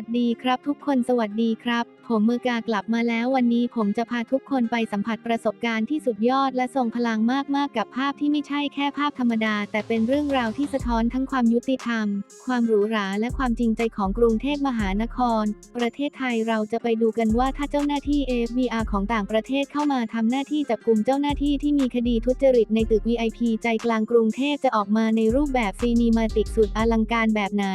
วัสดีครับทุกคนสวัสดีครับ ผมมือกากลับมาแล้ววันนี้ผมจะพาทุกคนไปสัมผัสประสบการณ์ที่สุดยอดและทรงพลังมากๆกับภาพที่ไม่ใช่แค่ภาพธรรมดา แต่เป็นเรื่องราวที่สะท้อนทั้งความยุติธรรม ความหรูหราและความจริงใจของกรุงเทพมหานคร ประเทศไทยเราจะไปดูกันว่าถ้าเจ้าหน้าที่ FBI ของต่างประเทศเข้ามาทำหน้าที่จับกลุ่มเจ้าหน้าที่ที่มีคดีทุจริตในตึก VIP ใจกลางกรุงเทพจะออกมาในรูปแบบซีนีมาติกสุดอลังการแบบไหน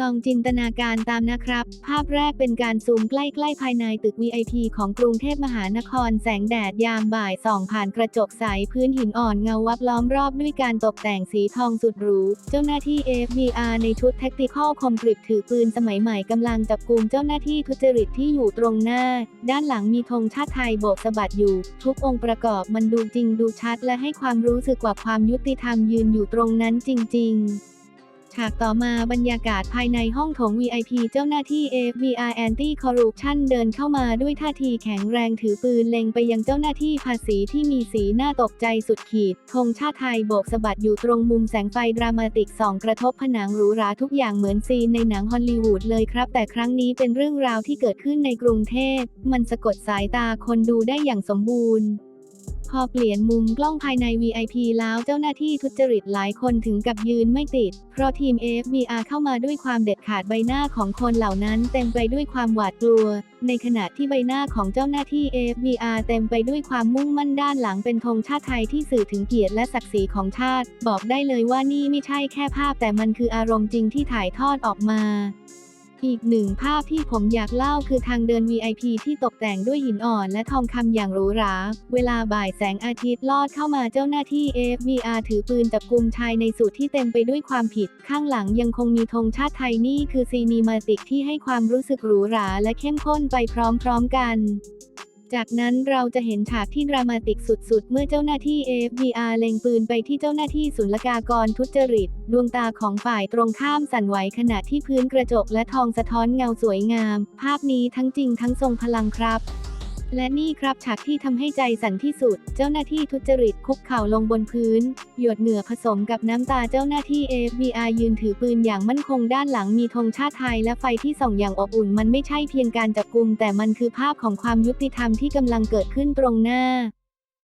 ลองจินตนาการตามนะครับ ภาพแรกเป็นการซูมใกล้ๆภายในตึก VIP ของกรุงเทพมหานครแสงแดดยามบ่ายส่องผ่านกระจกใสพื้นหินอ่อนเงาวับล้อมรอบด้วยการตกแต่งสีทองสุดหรู เจ้าหน้าที่ FBI ในชุดแท็กติคอลคมกริบถือปืนสมัยใหม่กำลังจับกลุ่มเจ้าหน้าที่ทุจริตที่อยู่ตรงหน้า ด้านหลังมีธงชาติไทยโบกสะบัดอยู่ ทุกองค์ประกอบมันดูจริงดูชัด และให้ความรู้สึกว่าความยุติธรรมยืนอยู่ตรงนั้นจริง ๆ ฉากต่อมาบรรยากาศภายในห้องโถง VIP เจ้าหน้าที่ FBI Anti Corruption เดินเข้ามาด้วยท่าทีแข็งแรงถือปืนเล็งไปยังเจ้าหน้าที่ภาษีที่มีสีหน้าตกใจสุดขีดธงชาติไทยโบกสะบัดอยู่ตรงมุมแสงไฟดรามาติกส่องกระทบผนังหรูหราทุกอย่างเหมือนซีนในหนังฮอลลีวูดเลยครับ แต่ครั้งนี้เป็นเรื่องราวที่เกิดขึ้นในกรุงเทพมันสะกดสายตาคนดูได้อย่างสมบูรณ์ พอเปลี่ยนมุมกล้องภายใน VIP แล้วเจ้าหน้าที่ทุจริตหลายคนถึงกับยืนไม่ติด เพราะทีม FBI เข้ามาด้วยความเด็ดขาดใบหน้าของคนเหล่านั้นเต็มไปด้วยความหวาดกลัว ในขณะที่ใบหน้าของเจ้าหน้าที่ FBI เต็มไปด้วยความมุ่งมั่นด้านหลังเป็นธงชาติไทยที่สื่อถึงเกียรติและศักดิ์ศรีของชาติ บอกได้เลยว่านี่ไม่ใช่แค่ภาพแต่มันคืออารมณ์จริงที่ถ่ายทอดออกมา อีกหนึ่งภาพที่ผมอยากเล่าคือทางเดิน VIP ที่ตกแต่งด้วยหินอ่อนและทองคำอย่างหรูหรา เวลาบ่ายแสงอาทิตย์ลอดเข้ามาเจ้าหน้าที่ FBR ถือปืนจับกลุ่มชายในสูตรที่เต็มไปด้วยความผิด ข้างหลังยังคงมีธงชาติไทยนี่คือซีนีมาติกที่ให้ความรู้สึกหรูหราและเข้มข้นไปพร้อมๆกัน จากนั้นเราจะเห็นฉากที่ดรามาติกสุดๆ เมื่อเจ้าหน้าที่ FBR เล็งปืนไปที่เจ้าหน้าที่ศุลกากรทุจริต ดวงตาของฝ่ายตรงข้ามสั่นไหวขณะที่พื้นกระจกและทองสะท้อนเงาสวยงาม ภาพนี้ทั้งจริงทั้งทรงพลังครับ และนี่ครับฉากที่ทำให้ใจสั่นที่สุด เจ้าหน้าที่ทุจริตคุกเข่าลงบนพื้น หยดเหงื่อผสมกับน้ำตาเจ้าหน้าที่ FBI ยืนถือปืนอย่างมั่นคงด้านหลังมีธงชาติไทยและไฟที่ส่องอย่างอบอุ่น มันไม่ใช่เพียงการจับกุมแต่มันคือภาพของความยุติธรรมที่กำลังเกิดขึ้นตรงหน้า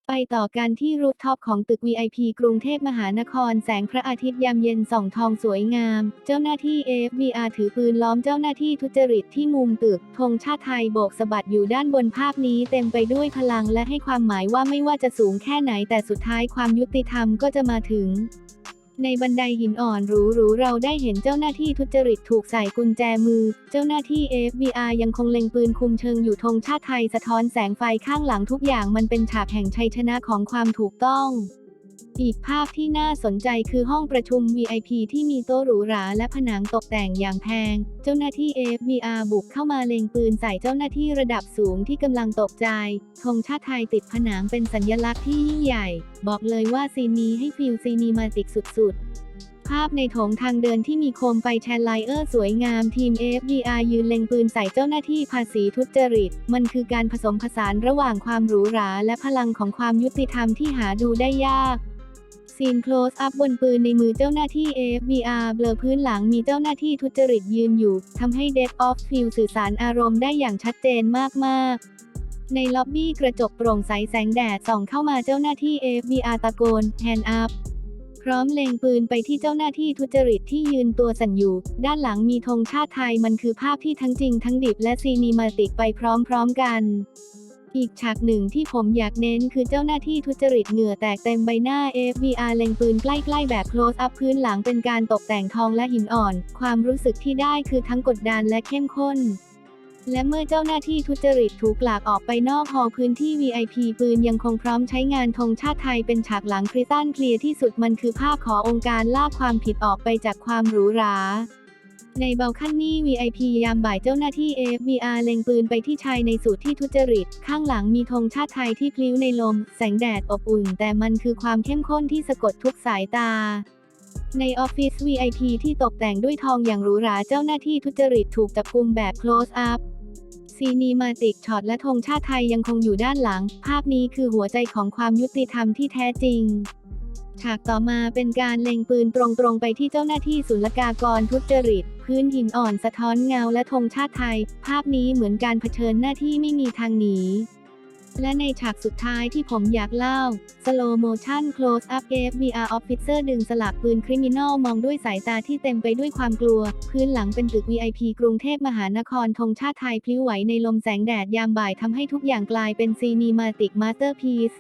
ไปต่อกันที่รูฟท็อปของตึก VIP กรุงเทพมหานครแสงพระอาทิตย์ยามเย็นส่องทองสวยงาม เจ้าหน้าที่ FBR ถือปืนล้อมเจ้าหน้าที่ทุจริตที่มุมตึกธงชาติไทยโบกสะบัดอยู่ด้านบนภาพนี้เต็มไปด้วยพลังและให้ความหมายว่าไม่ว่าจะสูงแค่ไหนแต่สุดท้ายความยุติธรรมก็จะมาถึง ในบันไดหินอ่อนหรูๆเราได้เห็นเจ้าหน้าที่ทุจริตถูกใส่กุญแจมือ เจ้าหน้าที่ FBI ยังคงเล็งปืนคุมเชิงอยู่ธงชาติไทยสะท้อนแสงไฟข้างหลังทุกอย่างมันเป็นฉากแห่งชัยชนะของความถูกต้อง อีกภาพที่น่าสนใจคือห้องประชุม VIP ที่มีโต๊ะหรูหราและผนังตกแต่งอย่างแพง เจ้าหน้าที่ FBI บุกเข้ามาเล็งปืนใส่เจ้าหน้าที่ระดับสูงที่กำลังตกใจ ธงชาติไทยติดผนังเป็นสัญลักษณ์ที่ยิ่งใหญ่ บอกเลยว่าซีนนี้ให้ฟิลซีนีมาติกสุดๆ ภาพในโถงทางเดินที่มีโคมไฟแชนไลเออร์สวยงามทีม FBI ยืนเล็งปืนใส่เจ้าหน้าที่ภาษีทุจริต มันคือการผสมผสานระหว่างความหรูหราและพลังของความยุติธรรมที่หาดูได้ยากซีน close up บนปืนในมือเจ้าหน้าที่ FBI เบลอพื้นหลังมีเจ้าหน้าที่ทุจริตยืนอยู่ทำให้ Dead of Field สื่อสารอารมณ์ได้อย่างชัดเจนมากๆ ในล็อบบี้กระจกโปร่งใสแสงแดดส่องเข้ามาเจ้าหน้าที่ FBI ตะโกน hand up พร้อมเล็งปืนไปที่เจ้าหน้าที่ทุจริตที่ยืนตัวสั่นอยู่ ด้านหลังมีธงชาติไทยมันคือภาพที่ทั้งจริงทั้งดิบและซีนีมาติกไปพร้อมๆกันอีกฉากหนึ่งที่ผมอยากเน้นคือเจ้าหน้าที่ทุจริตเหงื่อแตกเต็มใบหน้า FBI เล็งปืนใกล้ๆแบบ close up พื้นหลังเป็นการตกแต่งทองและหินอ่อน ความรู้สึกที่ได้คือทั้งกดดันและเข้มข้น และเมื่อเจ้าหน้าที่ทุจริตถูกหลากออกไปนอกหอพื้นที่ VIP ปืนยังคงพร้อมใช้งานธงชาติไทยเป็นฉากหลังคริตันเคลียร์ที่สุดมันคือภาพขอองค์การลากความผิดออกไปจากความหรูหราในเบลคันนี่ VIP ยามบ่ายเจ้าหน้าที่ FBI เล็งปืนไปที่ชายในสูตรที่ทุจริต ข้างหลังมีธงชาติไทยที่พลิ้วในลม แสงแดดอบอุ่น แต่มันคือความเข้มข้นที่สะกดทุกสายตา ในออฟฟิศ VIP ที่ตกแต่งด้วยทองอย่างหรูหราเจ้าหน้าที่ทุจริตถูกจับกุมแบบ close up ซีนีมาติกช็อตและธงชาติไทยยังคงอยู่ด้านหลัง ภาพนี้คือหัวใจของความยุติธรรมที่แท้จริงฉากต่อมาเป็นการเล็งปืนตรงๆ ไปที่เจ้าหน้าที่ศุลกากรทุจริต พื้นหินอ่อนสะท้อนเงาและธงชาติไทย ภาพนี้เหมือนการเผชิญหน้าที่ไม่มีทางหนี และในฉากสุดท้ายที่ผมอยากเล่า Slow Motion Close Up FBI Officer ดึงสลักปืนคริมินอลมองด้วยสายตาที่เต็มไปด้วยความกลัว พื้นหลังเป็นตึก VIP กรุงเทพมหานครธงชาติไทยพลิ้วไหวในลมแสงแดดยามบ่ายทำให้ทุกอย่างกลายเป็นซีนีมาติกมาสเตอร์พีซ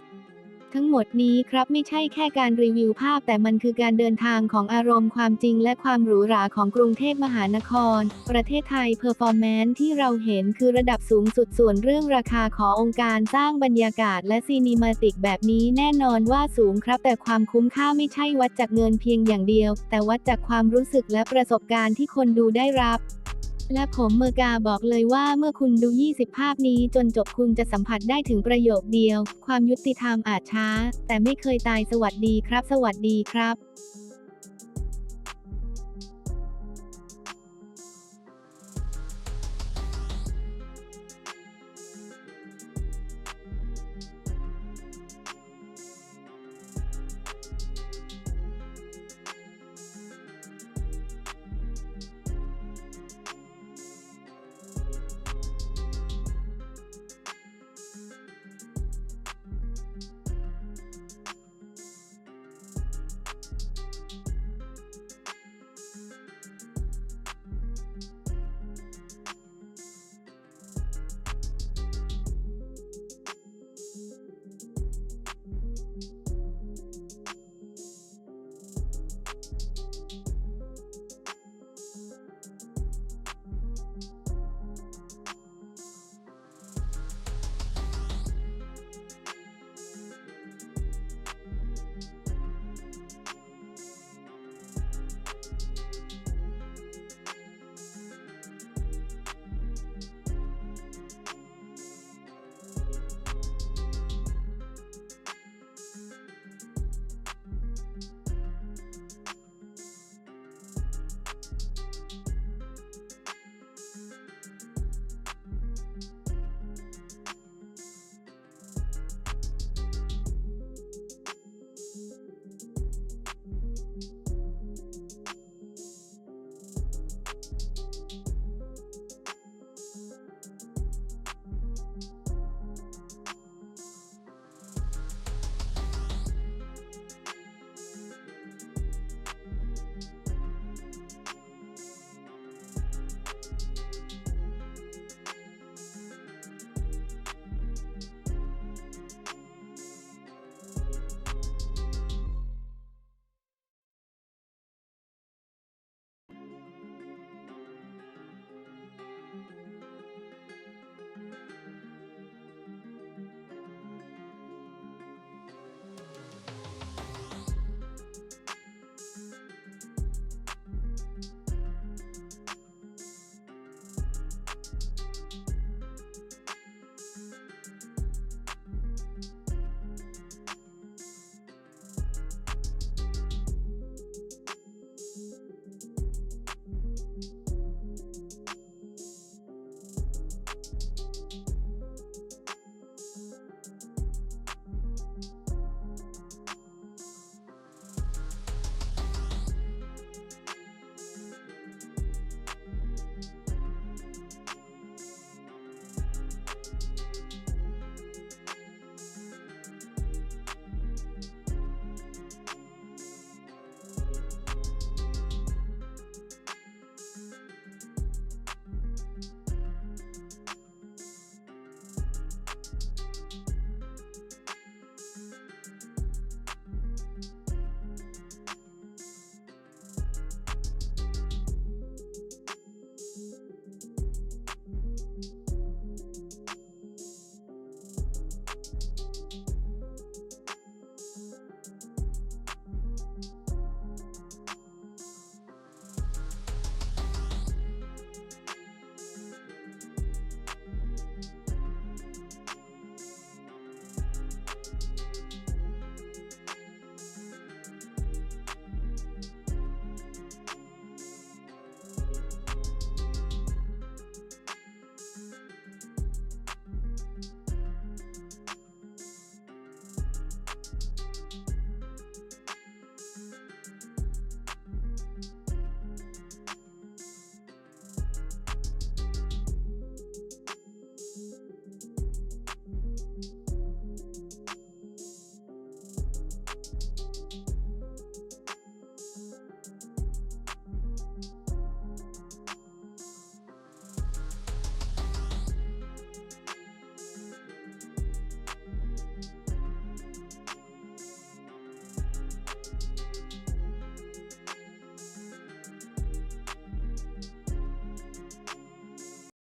ทั้งหมดนี้ครับไม่ใช่แค่การรีวิวภาพ แต่มันคือการเดินทางของอารมณ์ความจริง และความหรูหราของกรุงเทพมหานคร ประเทศไทยเพอร์ฟอร์แมนซ์ที่เราเห็นคือระดับสูงสุดส่วนเรื่องราคาขององค์การสร้างบรรยากาศและซีนีมาติกแบบนี้แน่นอนว่าสูงครับ แต่ความคุ้มค่าไม่ใช่วัดจากเงินเพียงอย่างเดียว แต่วัดจากความรู้สึกและประสบการณ์ที่คนดูได้รับ และผมเมอร์กาบอกเลยว่าเมื่อคุณดู 20 ภาพนี้จนจบคุณจะสัมผัสได้ถึงประโยคเดียว ความยุติธรรมอาจช้า แต่ไม่เคยตายสวัสดีครับ สวัสดีครับ